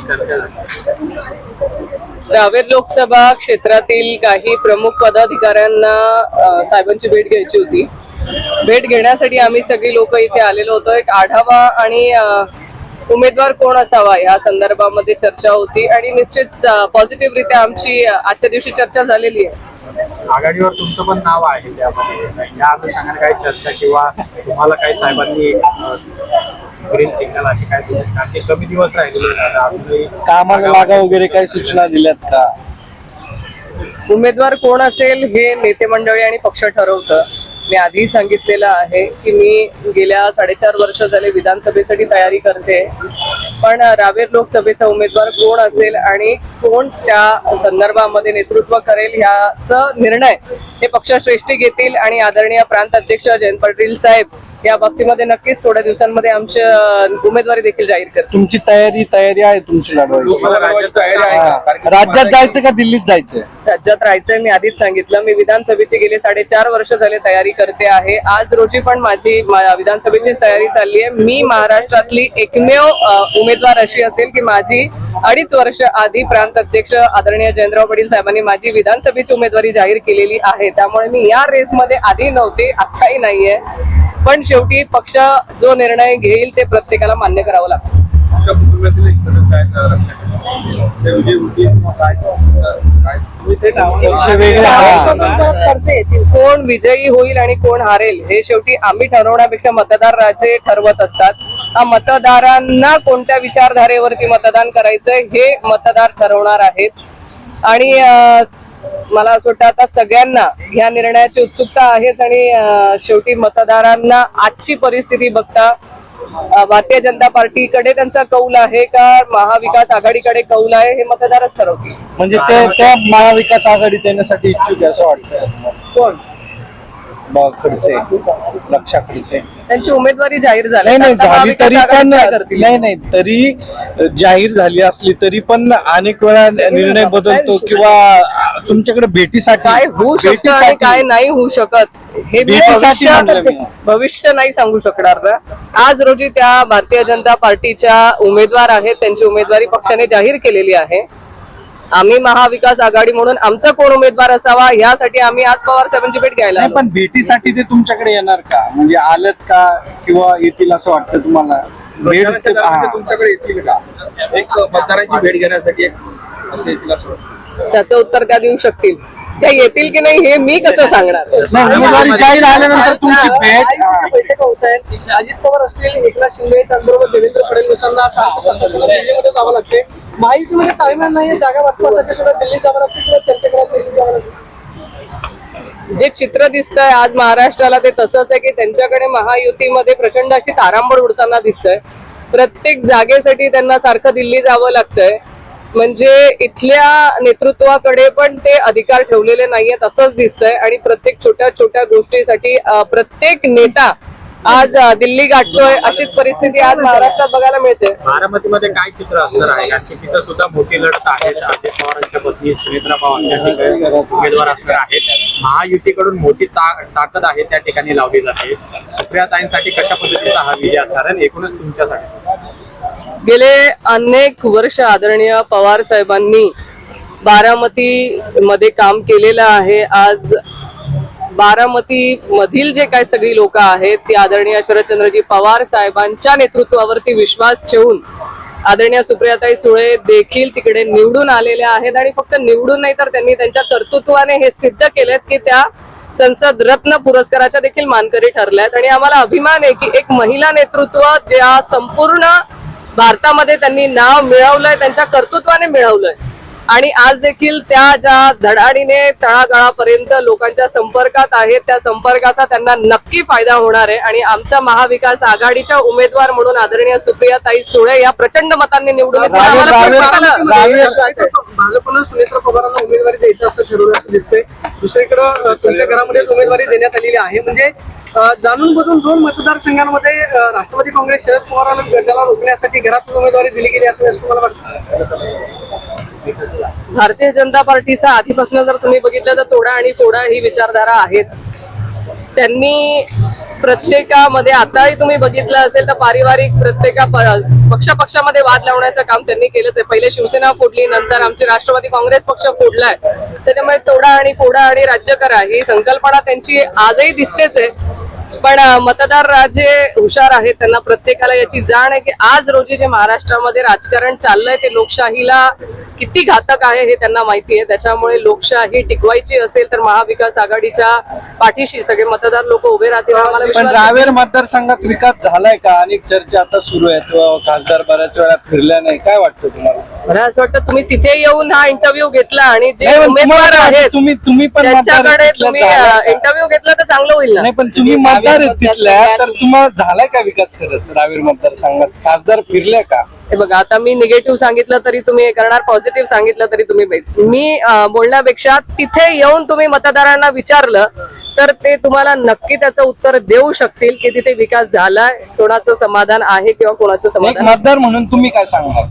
चर्चा रावेर लोकसभा क्षेत्रातील काही प्रमुख पदाधिकाऱ्यांना साहेबांची भेट घ्यायची होती. भेट घेण्यासाठी आम्ही सगळी लोक इथे आलेलो होतो. एक आढावा आणि उमेदवार कोण असावा या संदर्भामध्ये चर्चा होती आणि निश्चित पॉझिटिव्हरित्या आमची अ, आजच्या दिवशी चर्चा झालेली आहे. आघाडीवर तुमचं पण नाव आहे त्यामध्ये. या अनुषंगाने काही चर्चा किंवा तुम्हाला काही साहेबांनी ग्रीन सिग्नल असे काय दिले का? ते कमी दिवस राहिलेले आहेत. अजूनही कामाला लागा वगैरे काही सूचना दिल्यात का उमेदवार कोण असेल हे नेते मंडळी आणि पक्ष ठरवतं मी आधीही सांगितलेलं आहे की मी गेल्या साडेचार वर्ष झाले विधानसभेसाठी तयारी करते पण रावेर लोकसभेचा उमेदवार कोण असेल आणि कोण त्या संदर्भामध्ये नेतृत्व करेल ह्याचा निर्णय हे पक्षश्रेष्ठी घेतील आणि आदरणीय प्रांत अध्यक्ष जयंत पाटील साहेब या बाबतीमध्ये नक्कीच थोड्या दिवसांमध्ये आमची उमेदवारी देखील जाहीर करतील. तुमची तयारी तयारी आहे तुमची लढवायची लोकसभा राज्यात तयारी आहे. हा. का? राज्यात जायचं का दिल्लीत जायचं? राज्यात राहायचंय मी आधीच सांगितलं. मी विधानसभेची गेले साडेचार वर्ष झाले तयारी करते आहे. आज रोजी पण माझी मा- विधानसभेचीच तयारी चालली आहे. मी महाराष्ट्रातली एकमेव अ, उमेदवार अशी असेल की माझी अडीच वर्ष आधी प्रांत अध्यक्ष आदरणीय जयंतराव पाटील साहेबांनी माझी विधानसभेची उमेदवारी जाहीर केलेली आहे. त्यामुळे मी या रेसमध्ये आधी नव्हते आत्ताही नाहीये. पण शेवटी पक्ष जो निर्णय घेईल ते प्रत्येकाला मान्य करावं लागतं. कोण विजयी होईल आणि कोण हारेल हे शेवटी आम्ही ठरवण्यापेक्षा मतदार राजे ठरवत असतात. हा मतदारांना कोणत्या विचारधारेवरती मतदान करायचंय हे मतदार ठरवणार आहेत. आणि मला असं वाटतं आता सगळ्यांना ह्या निर्णयाची उत्सुकता आहेच आणि शेवटी मतदारांना आजची परिस्थिती बघता भारतीय जनता पार्टीकडे त्यांचा कौल आहे का महाविकास आघाडीकडे कौल आहे हे मतदारच ठरवतील. म्हणजे ते त्या महाविकास आघाडीत येण्यासाठी इच्छुक आहे असं वाटतं कोण? ब- खडसे लक्षा खडसे त्यांची उमेदवारी जाहीर झाली. नाही नाही आता झाली महाविकास तरी आघाडी पण काय करतील? नाही नाही तरी जाहीर झाली असली तरी पण अनेक वेळा निर्णय बदलतो किंवा तुमच्याकडे भेटीसाठी काय होऊ शकतं आणि भेटीसाठी- काय नाही होऊ शकत हे मी भेटीसाठी म्हणलं भविष्य मी. भविष्य नाही सांगू शकणार ना. आज रोजी त्या भारतीय जनता पार्टीच्या उमेदवार आहेत त्यांची उमेदवारी पक्षाने जाहीर केलेली आहे. आम्ही महाविकास आघाडी म्हणून आमचा कोण उमेदवार असावा यासाठी आम्ही आज पवार साहेबांची भेट घ्यायला नाही आलो. पण भेटीसाठी ते तुमच्याकडे येणार का? म्हणजे आलत का किंवा येतील असं वाटतं तुम्हाला? भेट मतदारांच्या दरम्यान ते तुमच्याकडे येतील का? एक मतदारांची भेट घेण्यासाठी एक असं येतील असं वाटतं. त्याचं उत्तर त्या देऊ शकतील. त्या येतील की नाही हे मी कसं सांगणार? नाही, उमेदवारी जाहीर आल्यानंतर तुमची भेट आहेत. अजित पवार असतील एकनाथ शिंदे त्याचबरोबर देवेंद्र फडणवीसांना दिल्लीमध्ये जावं लागते माहितीमध्ये ताळमेळ नाही जागा वाटपासाठी सुद्धा दिल्लीत जावं लागते किंवा त्यांच्याकडे दिल्लीत जावं लागते जे चित्र दिसत आहे आज महाराष्ट्राला ते तसंच आहे की त्यांच्याकडे महायुतीमध्ये प्रचंड अशी तारांबळ उडताना दिसतंय. प्रत्येक जागेसाठी त्यांना सारखं दिल्ली जावं लागतंय. म्हणजे इथल्या नेतृत्वाकडे पण ते अधिकार ठेवलेले नाहीयेत असंच दिसतंय. आणि प्रत्येक छोट्या छोट्या गोष्टीसाठी प्रत्येक नेता आज दिल्ली गाठतोय अशीच परिस्थिती आज महाराष्ट्रात बघायला मिळते. बारामतीमध्ये काय चित्र असणार आहे कारण की तिथं सुद्धा मोठी लढत आहे. अजित पवारांच्या पत्नी सुनेत्रा पवार त्या ठिकाणी उमेदवार असणार आहेत. महायुतीकडून मोठी ताकद आहे त्या ठिकाणी लावली जाते. सुप्रियाताईंसाठी कशा पद्धतीचा हा विजय असणार आणि एकूणच तुमच्यासाठी. गेले अनेक वर्ष आदरणीय पवार साहेबांनी बारामती मध्ये काम केलेलं आहे. आज बारामती मधील जे काही सगळी लोक आहेत ती आदरणीय शरदचंद्रजी पवार साहेबांच्या नेतृत्वावरती विश्वास ठेवून आदरणीय सुप्रियाताई सुळे देखील तिकडे निवडून आलेल्या आहेत आणि फक्त निवडून नाही तर त्यांनी त्यांच्या कर्तृत्वाने हे सिद्ध केलेत की त्या संसद रत्न पुरस्काराच्या देखील मानकरी ठरल्यात. आणि आम्हाला अभिमान आहे की एक महिला नेतृत्व ज्या संपूर्ण भारतामध्ये त्यांनी नाव मिळवलंय त्यांच्या कर्तृत्वाने मिळवलंय. आणि आज देखील त्या ज्या धडाडीने तळागाळापर्यंत लोकांच्या संपर्कात आहेत त्या संपर्काचा त्यांना नक्की फायदा होणार आहे. आणि आमचा महाविकास आघाडीच्या उमेदवार म्हणून आदरणीय सुप्रिया ताई सुळे या प्रचंड मतांनी निवडून. भाजपनं सुनेत्र पवारांना उमेदवारी द्यायचं असं ठरवलं असं दिसतंय. दुसरीकडं तुमच्या घरामध्ये उमेदवारी देण्यात आलेली आहे. म्हणजे जाणून बुजून दोन मतदारसंघांमध्ये राष्ट्रवादी काँग्रेस शरद पवारांना गटाला रोखण्यासाठी घरातून उमेदवारी दिली गेली असं असं तुम्हाला वाटतं? भारतीय जनता पार्टीचा आधीपासून जर तुम्ही बघितलं तर तोडा आणि फोडा ही विचारधारा आहेच. त्यांनी प्रत्येकामध्ये आताही तुम्ही बघितलं असेल तर पारिवारिक प्रत्येका पक्षापक्षामध्ये वाद लावण्याचं काम त्यांनी केलंच आहे. पहिले शिवसेना फोडली नंतर आमची राष्ट्रवादी काँग्रेस पक्ष फोडलाय. त्याच्यामुळे तोडा आणि फोडा आणि राज्य करा ही संकल्पना त्यांची आजही दिसतेच आहे. पण मतदार राजे हुशार आहेत. त्यांना प्रत्येकाला याची जाण आहे की आज रोजी जे महाराष्ट्रामध्ये राजकारण चाललंय ते लोकशाहीला किती घातक आहे हे त्यांना माहिती आहे. त्याच्यामुळे लोकशाही टिकवायची असेल तर महाविकास आघाडीच्या पाठीशी सगळे मतदार लोक उभे राहतील हा पण विश्वास आहे. रावेर मतदारसंघात विकास झालाय का? अनेक चर्चा आता सुरू आहेत. खासदार बऱ्याच वेळा फिरल्या नाही. काय वाटतं तुम्हाला? मला असं वाटतं तुम्ही तिथे येऊन हा इंटरव्ह्यू घेतला आणि जे उमेदवार आहेत तुम्ही तुम्ही पण मतदार त्यांच्याकडे तुम्ही? इंटरव्ह्यू घेतला तर चांगलं होईल ना. नाही पण तुम्ही मतदार आहेत तिथल्या तर तुम्हाला झालाय का विकास खरंच रावेर मतदारसंघात? खासदार फिरले का? हे बघा आता मी निगेटिव्ह सांगितलं तरी तुम्ही हे करणार पॉझिटिव्ह सांगितलं तरी तुम्ही मी अं, बोलण्यापेक्षा तिथे येऊन तुम्ही मतदारांना विचारलं तर ते तुम्हाला नक्की त्याचं उत्तर देऊ शकतील की तिथे विकास झालाय कोणाचं समाधान आहे किंवा कोणाचं एक समाधान मतदार म्हणून तुम्ही काय सांगणार?